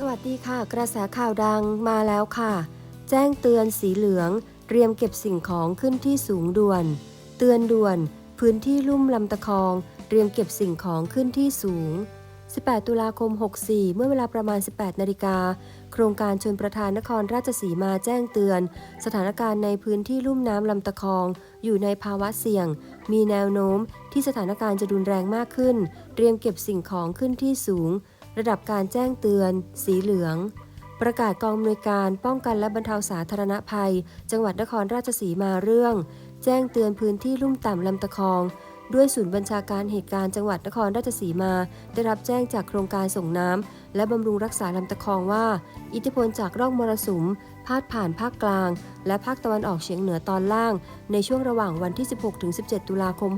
สวัสดีค่ะ กระแสข่าวดังมาแล้วค่ะ แจ้งเตือนสีเหลือง เตรียมเก็บสิ่งของขึ้นที่สูงด่วน เตือนด่วน พื้นที่ลุ่มลำตะคอง เตรียมเก็บสิ่งของขึ้นที่สูง 18 ตุลาคม 64 เมื่อเวลาประมาณ 18 นาฬิกา โครงการชนประทานนครราชสีมาแจ้งเตือน สถานการณ์ในพื้นที่ลุ่มน้ำลำตะคอง อยู่ในภาวะเสี่ยง มีแนวโน้มที่สถานการณ์จะรุนแรงมากขึ้น เตรียมเก็บสิ่งของขึ้นที่สูง ระดับการแจ้งเตือน สีเหลือง ประกาศกองอำนวยการป้องกันและบรรเทาสาธารณภัย จังหวัดนครราชสีมาเรื่อง แจ้งเตือนพื้นที่ลุ่มต่ำลำตะคอง ด้วยศูนย์บัญชาการเหตุการณ์จังหวัดนครราชสีมา ได้รับแจ้งจากโครงการส่งน้ำและบำรุงรักษาลำตะคองว่า อิทธิพลจากร่องมรสุมพาดผ่านภาคกลาง และภาคตะวันออกเฉียงเหนือตอนล่าง ในช่วงระหว่างวันที่ 16-17 ตุลาคม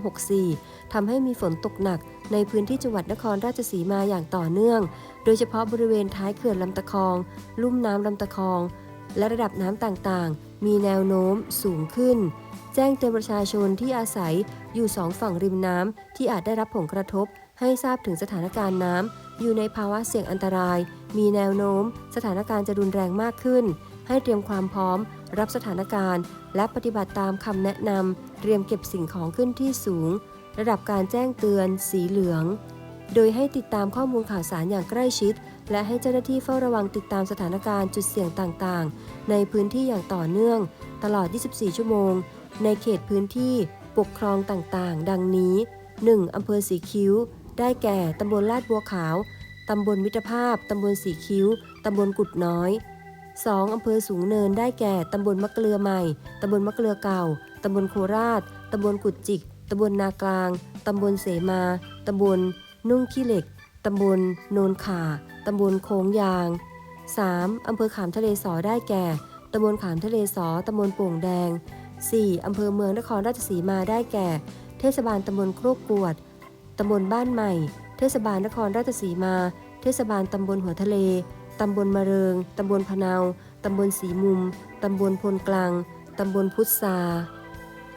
64ทำให้มีฝนตกหนัก ในพื้นที่จังหวัดนครราชสีมาอย่างต่อเนื่อง โดยเฉพาะบริเวณท้ายเขื่อนลำตะคอง ลุ่มน้ำลำตะคอง และระดับน้ำต่างๆ มีแนวโน้มสูงขึ้น แจ้งเตือนประชาชนที่อาศัยอยู่สองฝั่งริมน้ำที่อาจได้รับผลกระทบ ให้ทราบถึงสถานการณ์น้ำอยู่ในภาวะเสี่ยงอันตราย มีแนวโน้ม สถานการณ์จะรุนแรงมากขึ้น ให้เตรียมความพร้อม รับสถานการณ์ และปฏิบัติตามคำแนะนำเตรียมเก็บสิ่งของขึ้นที่สูง ระดับการแจ้งเตือน สีเหลือง โดยให้ติดตามข้อมูลข่าวสารอย่างใกล้ชิด และให้เจ้าหน้าที่เฝ้าระวังติดตามสถานการณ์จุดเสี่ยงต่างๆ ในพื้นที่อย่างต่อเนื่อง ตลอด 24 ชั่วโมง ในเขตพื้นที่ปกครองต่างๆ ดังนี้ 1. อำเภอสีคิ้ว ได้แก่ ตำบลลาดบัวขาว ตำบลมิตรภาพ ตำบลสีคิ้ว ตำบลกุดน้อย 2. อำเภอสูงเนิน ได้แก่ ตำบลมะเกลือใหม่ ตำบลมะเกลือเก่า ตำบลโคราช ตำบลกุดจิก ตำบลนากลาง ตำบลเสมา ตำบลนุ่งขี้เหล็ก ตำบลโนนขา ตำบลโค้งยาง 3. อำเภอขามทะเลสอได้แก่ ตำบลขามทะเลสอ ตำบลโป่งแดง 4. อำเภอเมืองนครราชสีมาได้แก่ เทศบาลตำบลโครกกวด ตำบลบ้านใหม่ เทศบาลนครราชสีมา เทศบาลตำบลหัวทะเล ตำบลมะเริง ตำบลพะเนา ตำบลสีมุม ตำบลพลกลาง ตำบลพุทธา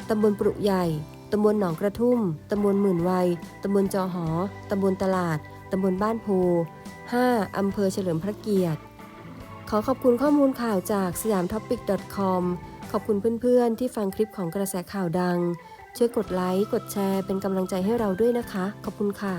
ตำบลปรุใหญ่ ตำบลหนองกระทุ่ม ตำบลหมื่นวัย ตำบลจอหอ ตำบลตลาด ตำบลบ้านโพ 5. อำเภอเฉลิมพระเกียรติ ขอขอบคุณข้อมูลข่าวจากสยามท็อปิก .com ขอบคุณเพื่อนๆ ที่ฟังคลิปของกระแสข่าวดัง ช่วยกดไลค์ กดแชร์ เป็นกำลังใจให้เราด้วยนะคะ ขอบคุณค่ะ